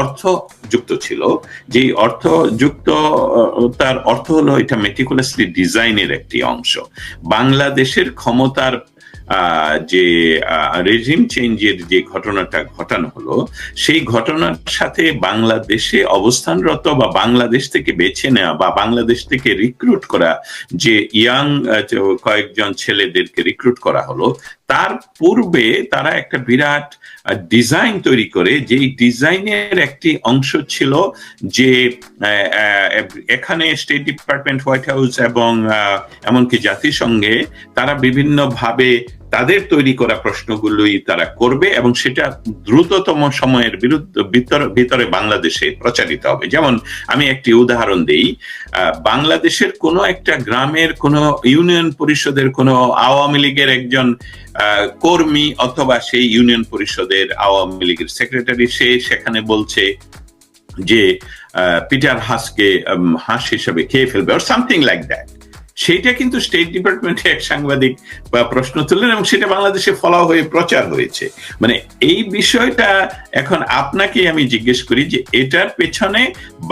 অর্থ যুক্ত ছিল। যে অর্থ যুক্ত তার অর্থ হলো এটা মেটিকুলাসলি ডিজাইনের একটি অংশ। বাংলাদেশের ক্ষমতার যে রেজিম চেঞ্জের যে ঘটনাটা ঘটানো হলো, সেই ঘটনার সাথে বাংলাদেশে অবস্থানরত বা বাংলাদেশ থেকে বেছে নেওয়া বা বাংলাদেশ থেকে রিক্রুট করা যে ইয়াং কয়েকজন ছেলেদেরকে রিক্রুট করা হলো, তার পূর্বে তারা একটা বিরাট ডিজাইন তৈরি করে যে ডিজাইনের একটি অংশ ছিল যে এখানে স্টেট ডিপার্টমেন্ট হোয়াইট হাউস এবং এমনকি জাতিসংঘে তারা বিভিন্নভাবে তাদের তৈরি করা প্রশ্নগুলোই তারা করবে এবং সেটা দ্রুততম সময়ের বিরুদ্ধে ভিতরে বাংলাদেশে প্রচারিত হবে। যেমন আমি একটি উদাহরণ দেই বাংলাদেশের কোনো একটা গ্রামের কোনো ইউনিয়ন পরিষদের কোনো আওয়ামী লীগের একজন কর্মী অথবা সেই ইউনিয়ন পরিষদের আওয়ামী লীগের সেক্রেটারি, সে সেখানে বলছে যে পিটার হাসকে হাস হিসাবে খেয়ে ফেলবে আর সামথিং লাইক দ্যাট সেইটা কিন্তু স্টেট ডিপার্টমেন্টে এক সাংবাদিক, বা প্রশ্ন তুললেন এবং সেটা বাংলাদেশে ফলো হয়ে প্রচার হয়েছে। মানে এই বিষয়টা এখন আপনাকে আমি জিজ্ঞেস করি যে এটার পেছনে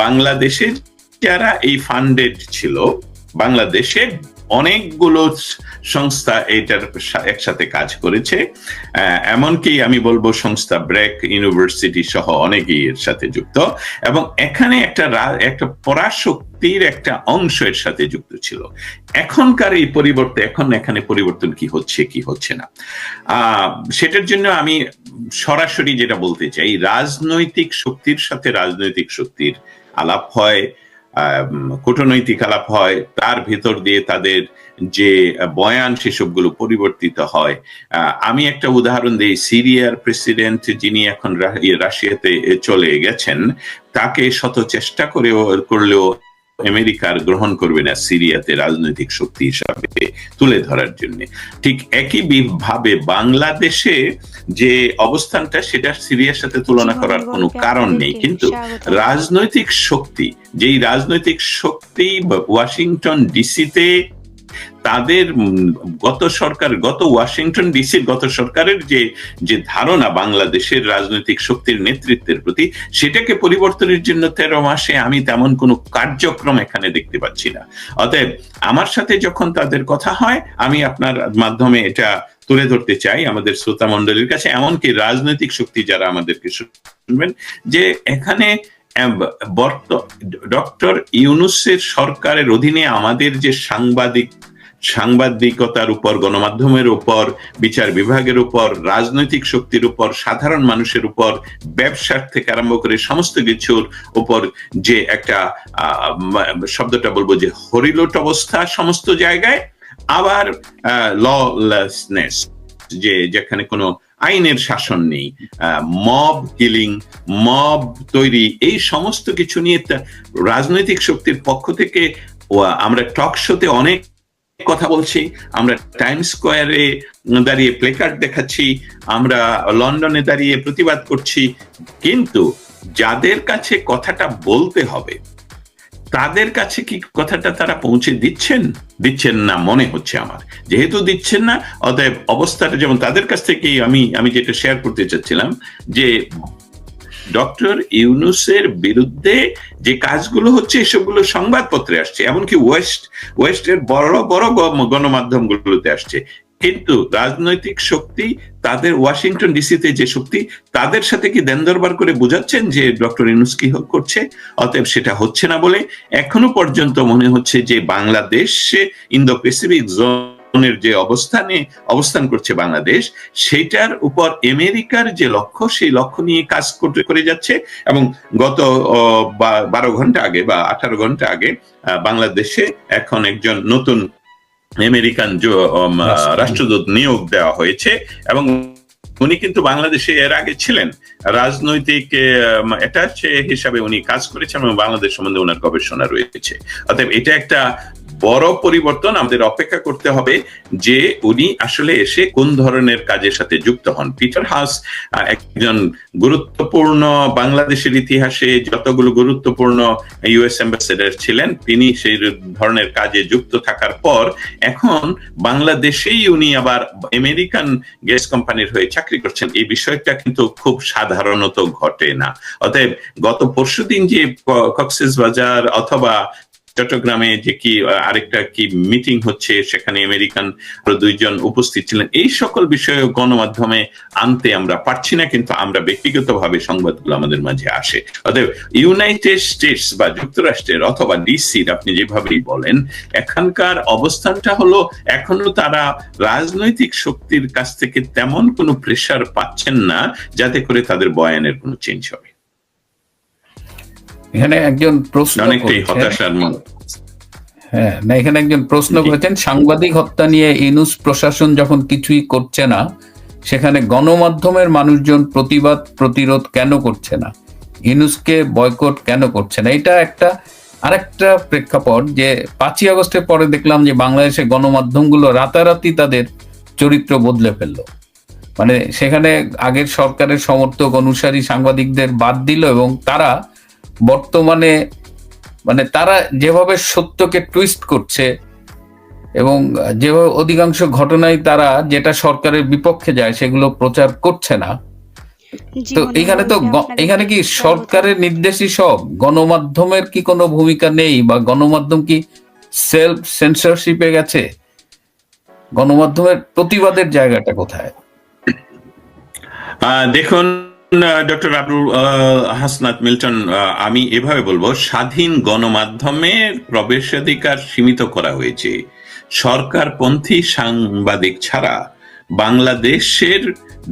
বাংলাদেশের যারা এই ফান্ডেড ছিল বাংলাদেশে অনেকগুলো সংস্থা এটার একসাথে কাজ করেছে। এমনকি আমি বলব সংস্থা ব্রেক ইউনিভার্সিটি সহ অনেকেই এর সাথে যুক্ত। এবং এখানে একটা একটা পরাশক্তির একটা অংশ এর সাথে যুক্ত ছিল। এখনকার এই পরিবর্তে এখন এখানে পরিবর্তন কি হচ্ছে কি হচ্ছে না। সেটার জন্য আমি সরাসরি যেটা বলতে চাই, রাজনৈতিক শক্তির সাথে রাজনৈতিক শক্তির আলাপ হয়। কূটনৈতিক আলাপ হয়, তার ভেতর দিয়ে তাদের যে বয়ান সেসবগুলো পরিবর্তিত হয়। আমি একটা উদাহরণ দিই, সিরিয়ার প্রেসিডেন্ট যিনি এখন রাশিয়াতে চলে গেছেন, তাকে শত চেষ্টা করেও, করলেও আমেরিকার গ্রহণ করবে না সিরিয়াতে রাজনৈতিক শক্তি হিসাবে তুলে ধরার জন্য। ঠিক একই ভাবে বাংলাদেশে যে অবস্থানটা সেটা সিরিয়ার সাথে তুলনা করার কোনো কারণ নেই। কিন্তু রাজনৈতিক শক্তি যেই রাজনৈতিক শক্তি ওয়াশিংটন ডিসিতে তাদের গত সরকার, গত ওয়াশিংটন ডিসির গত সরকারের যে যে ধারণা বাংলাদেশের রাজনৈতিক শক্তির নেতৃত্বের প্রতি, সেটাকে পরিবর্তনের জন্য তেরো মাসে আমি তেমন কোনো কার্যক্রম এখানে দেখতে পাচ্ছি না। অতএব আমার সাথে যখন তাদের কথা হয়, আমি আপনার মাধ্যমে এটা তুলে ধরতে চাই আমাদের শ্রোতা মন্ডলীর কাছে, এমনকি রাজনৈতিক শক্তি যারা আমাদেরকে শুনবেন, যে এখানে ডক্টর ইউনুসের সরকারের অধীনে আমাদের যে সাংবাদিক সাংবাদিকতার উপর, গণমাধ্যমের উপর, বিচার বিভাগের উপর, রাজনৈতিক শক্তির উপর, সাধারণ মানুষের উপর, ব্যবসার থেকে আরম্ভ করে সমস্ত কিছুর উপর যে একটা শব্দটা বলব যে হরিলোট অবস্থা সমস্ত জায়গায়, আবার ললেসনেস যে যেখানে কোনো আইনের শাসন নেই মব কিলিং মব তৈরি, এই সমস্ত কিছু নিয়ে রাজনৈতিক শক্তির পক্ষ থেকে আমরা টক শোতে অনেক কথা বলছি, আমরা টাইম স্কোয়ারে দাঁড়িয়ে প্লেকার্ড দেখাচ্ছি, আমরা লন্ডনে দাঁড়িয়ে প্রতিবাদ করছি, কিন্তু যাদের কাছে কথাটা বলতে হবে, তাদের কাছে কি কথাটা তারা পৌঁছে দিচ্ছেন? দিচ্ছেন না মনে হচ্ছে আমার। যেহেতু দিচ্ছেন না, অতএব অবস্থাটা যেমন তাদের কাছ থেকেই আমি আমি যেটা শেয়ার করতে চাচ্ছিলাম, যে ডক্টর ইউনুসের বিরুদ্ধে যে কাজগুলো হচ্ছে, এসবগুলো সংবাদপত্রে আসছে। এমনকি ওয়েস্ট, ওয়েস্টের বড় বড় গণমাধ্যমগুলোতে আসছে। কিন্তু রাজনৈতিক শক্তি, তাদের ওয়াশিংটন ডিসিতে যে শক্তি, তাদের সাথে কি দেন দরবার করে বোঝাচ্ছেন যে ডক্টর ইউনুস কি করছে? অতএব সেটা হচ্ছে না বলে এখনও পর্যন্ত মনে হচ্ছে যে বাংলাদেশ ইন্দো প্যাসিফিক জোন এর যে অবস্থানে অবস্থান করছে বাংলাদেশ সেটার উপর আমেরিকার যে লক্ষ্য সেই লক্ষ্য নিয়ে কাজ করতে করে যাচ্ছে এবং গত বারো ঘণ্টা আগে বা আঠারো ঘণ্টা আগে বাংলাদেশে এখন একজন নতুন আমেরিকান রাষ্ট্রদূত। নিয়োগ দেওয়া হয়েছে এবং উনি কিন্তু বাংলাদেশে এর আগে ছিলেন। রাজনৈতিক অ্যাটাচ হিসাবে উনি কাজ করেছেন এবং বাংলাদেশ সম্বন্ধে ওনার গবেষণা রয়েছে। অতএব এটা একটা বড় পরিবর্তন আমাদের অপেক্ষা করতে হবে যে উনি আসলে এসে কোন ধরনের কাজের সাথে যুক্ত হন। পিটার হাস একজন গুরুত্বপূর্ণ বাংলাদেশের ইতিহাসে যতগুলো গুরুত্বপূর্ণ ইউএস অ্যাম্বাসেডার ছিলেন, তিনি সেই ধরনের কাজে যুক্ত থাকার পর এখন বাংলাদেশেই উনি আবার আমেরিকান গ্যাস কোম্পানির হয়ে চাকরি করছেন। এই বিষয়টা কিন্তু খুব সাধারণত ঘটে না। অতএব গত পরশুদিন যে কক্সেস বাজার অথবা চট্টগ্রামে যে কি আরেকটা কি মিটিং হচ্ছে, সেখানে আমেরিকান দুইজন উপস্থিত ছিলেন। এই সকল বিষয়ে গণমাধ্যমে আনতে আমরা পারছি না, কিন্তু আমরা ব্যক্তিগতভাবে সংবাদগুলো আমাদের মাঝে আসে। অতএব ইউনাইটেড স্টেটস বা যুক্তরাষ্ট্রের অথবা ডিসির আপনি যেভাবেই বলেন, এখানকার অবস্থানটা হলো, এখনও তারা রাজনৈতিক শক্তির কাছ থেকে তেমন কোনো প্রেশার পাচ্ছেন না, যাতে করে তাদের বয়ানের কোনো চেঞ্জ হবে। এখানে একজন প্রশ্ন হ্যাঁ না এখানে একজন প্রশ্ন করেছেন সাংবাদিক হত্যা নিয়ে ইনুস প্রশাসন যখন কিছুই করছে না সেখানে গণমাধ্যমের মানুষজন প্রতিবাদ প্রতিরোধ কেন করছে না? ইনুসকে বয়কট কেন করছে না? এটা একটা আরেকটা প্রেক্ষাপট যে পাঁচই আগস্টের পরে দেখলাম যে বাংলাদেশে গণমাধ্যমগুলো রাতারাতি তাদের চরিত্র বদলে ফেলল। মানে সেখানে আগের সরকারের সমর্থক অনুসারী সাংবাদিকদের বাদ দিল এবং তারা বর্তমানে মানে তারা যেভাবে সত্যকে টুইস্ট করছে এবং যেভাবে অধিকাংশ ঘটনায় তারা যেটা সরকারের বিপক্ষে যায় সেগুলো প্রচার করছে না। তো এখানে তো এখানে কি সরকারের নির্দেশই সব? গণমাধ্যমের কি কোনো ভূমিকা নেই বা গণমাধ্যম কি সেলফ সেন্সরশিপে গেছে? গণমাধ্যমের প্রতিবাদের জায়গাটা কোথায়? আহ, দেখুন ডক্টর আব্দুল হাসনাত মিল্টন আমি এভাবে বলব, স্বাধীন গণমাধ্যমের প্রবেশাধিকার সীমিত করা হয়েছে। সরকারপন্থী সাংবাদিক ছাড়া বাংলাদেশের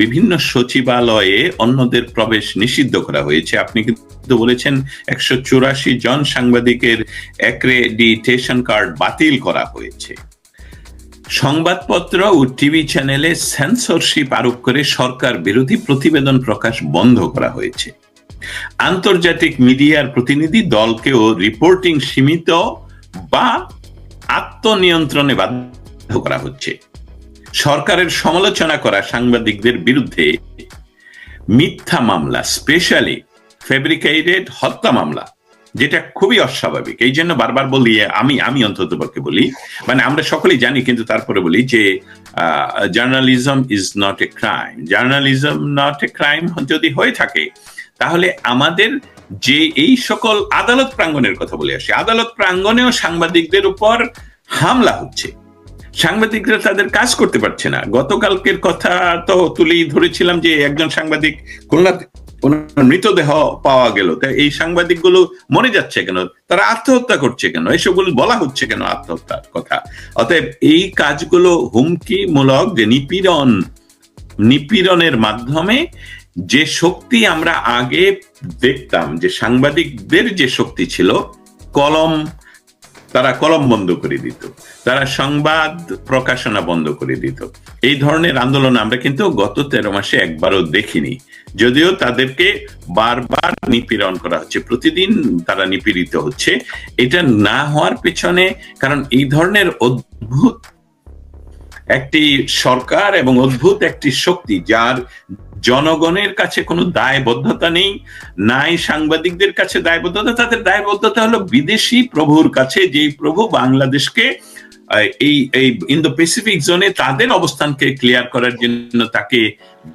বিভিন্ন সচিবালয়ে অন্যদের প্রবেশ নিষিদ্ধ করা হয়েছে। আপনি কিন্তু বলেছেন, একশো চুরাশি জন সাংবাদিকের অ্যাক্রেডিটেশন কার্ড বাতিল করা হয়েছে। সংবাদপত্র ও টিভি চ্যানেলে সেন্সরশিপ আরোপ করে সরকার বিরোধী প্রতিবেদন প্রকাশ বন্ধ করা হয়েছে। আন্তর্জাতিক মিডিয়ার প্রতিনিধি দলকেও রিপোর্টিং সীমিত বা আত্মনিয়ন্ত্রণে বাধ্য করা হচ্ছে। সরকারের সমালোচনা করা সাংবাদিকদের বিরুদ্ধে মিথ্যা মামলা স্পেশালি ফেব্রিকেটেড হত্যা মামলা। যেটা খুবই অস্বাভাবিক। এই জন্য বারবার বলি, আমি আমি অন্তত পক্ষে বলি মানে আমরা সকলেই জানি, কিন্তু তারপরে বলি যে journalism is not a crime journalism not a crime যদি হয়ে থাকে, তাহলে আমাদের যে এই সকল আদালত প্রাঙ্গণের কথা বলে আসি, আদালত প্রাঙ্গণেও সাংবাদিকদের উপর হামলা হচ্ছে। সাংবাদিকরা তাদের কাজ করতে পারছে না। গতকালকের কথা তো তুলেই ধরেছিলাম যে, একজন সাংবাদিক খুলনাতে ওনার মৃতদেহ পাওয়া গেল। তা এই সাংবাদিকগুলো মরে যাচ্ছে কেন? তারা আত্মহত্যা করছে কেন? এসবগুলো বলা হচ্ছে কেন আত্মহত্যার কথা? অতএব এই কাজগুলো হুমকিমূলক যে নিপীড়ন, নিপীড়নের মাধ্যমে যে শক্তি আমরা আগে দেখতাম, যে সাংবাদিকদের যে শক্তি ছিল, কলম তারা কলম বন্ধ করে দিত। তারা সংবাদ প্রকাশনা বন্ধ করে দিত। এই ধরনের আন্দোলন আমরা কিন্তু গত তেরো মাসে একবারও দেখিনি। যদিও তাদেরকে বারবার নিপীড়ন করা হচ্ছে। প্রতিদিন তারা নিপীড়িত হচ্ছে। এটা না হওয়ার পেছনে কারণ এই ধরনের অদ্ভুত একটি সরকার এবং অদ্ভুত একটি শক্তি যার জনগণের কাছে কোনো দায়বদ্ধতা নেই, নাই সাংবাদিকদের কাছে দায়বদ্ধতা, তাদের দায়বদ্ধতা হলো বিদেশি প্রভুর কাছে যেই প্রভু বাংলাদেশকে এই এই ইন্দো প্যাসিফিক জোনে তাদের অবস্থানকে ক্লিয়ার করার জন্য তাকে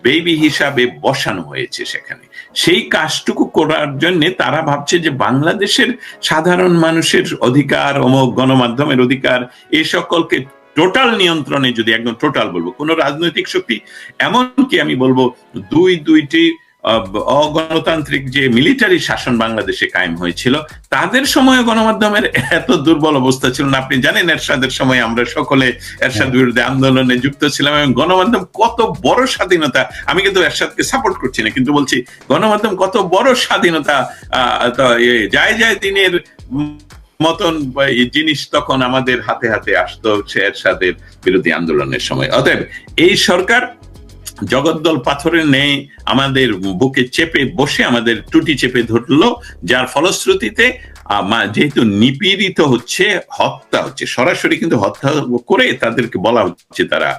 বেবি হিসাবে বসানো হয়েছে সেখানে। সেই কাজটুকু করার জন্য তারা ভাবছে যে বাংলাদেশের সাধারণ মানুষের অধিকার অমোক গণমাধ্যমের অধিকার এই সকলকে টোটাল নিয়ন্ত্রণে যদি একদম টোটাল বলব কোন রাজনৈতিক শক্তি এমনকি আমি বলব দুই দুইটি অগণতান্ত্রিক যে মিলিটারি শাসন বাংলাদেশে কায়েম হয়েছিল তাদের সময় গণমাধ্যমের এত দুর্বল অবস্থা ছিল না। আপনি জানেন এরশাদের সময় আমরা সকলে এরশাদ বিরুদ্ধে আন্দোলনে যুক্ত ছিলাম এবং গণমাধ্যম কত বড় স্বাধীনতা আমি কিন্তু এরশাদকে সাপোর্ট করছি না কিন্তু বলছি গণমাধ্যম কত বড় স্বাধীনতা আহ, যায় যায় দিনের মতন জিনিস তখন আমাদের হাতে হাতে আসতো হচ্ছে এরশাদের বিরোধী আন্দোলনের সময়। অতএব এই সরকার জগদ্দল পাথরের নেই আমাদের বুকে চেপে বসে আমাদের টুটি চেপে ধরলো, যার ফলশ্রুতিতে যেহেতু নিপীড়িত হচ্ছে, হত্যা হচ্ছে, সরাসরি কিন্তু হত্যা করে তাদেরকে বলা হচ্ছে তারা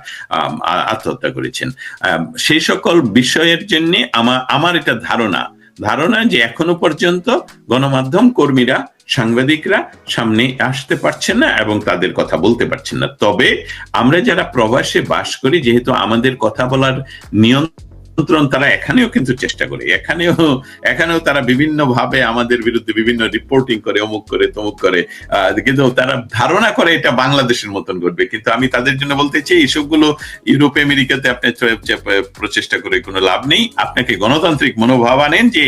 আত্মহত্যা করেছেন। সেই সকল বিষয়ের জন্য আমার এটা ধারণা ধারণা যে এখনও পর্যন্ত গণমাধ্যম কর্মীরা, সাংবাদিকরা সামনে আসতে পারছেন না এবং তাদের কথা বলতে পারছেন না। তবে আমরা যারা প্রবাসে বাস করি, যেহেতু আমাদের কথা বলার নিয়ন্ত্রণ তারা এখানেও কিন্তু চেষ্টা করে, এখানেও এখানেও তারা বিভিন্ন ভাবে আমাদের বিরুদ্ধে বিভিন্ন রিপোর্টিং করে, অমুক করে, তমুক করে কিন্তু তারা ধারণা করে এটা বাংলাদেশের মতন করবে কিন্তু আমি তাদের জন্য বলতে চাই এইসবগুলো ইউরোপ, আমেরিকাতে আপনি প্রচেষ্টা করে কোনো লাভ নেই। আপনাকে গণতান্ত্রিক মনোভাব আনেন যে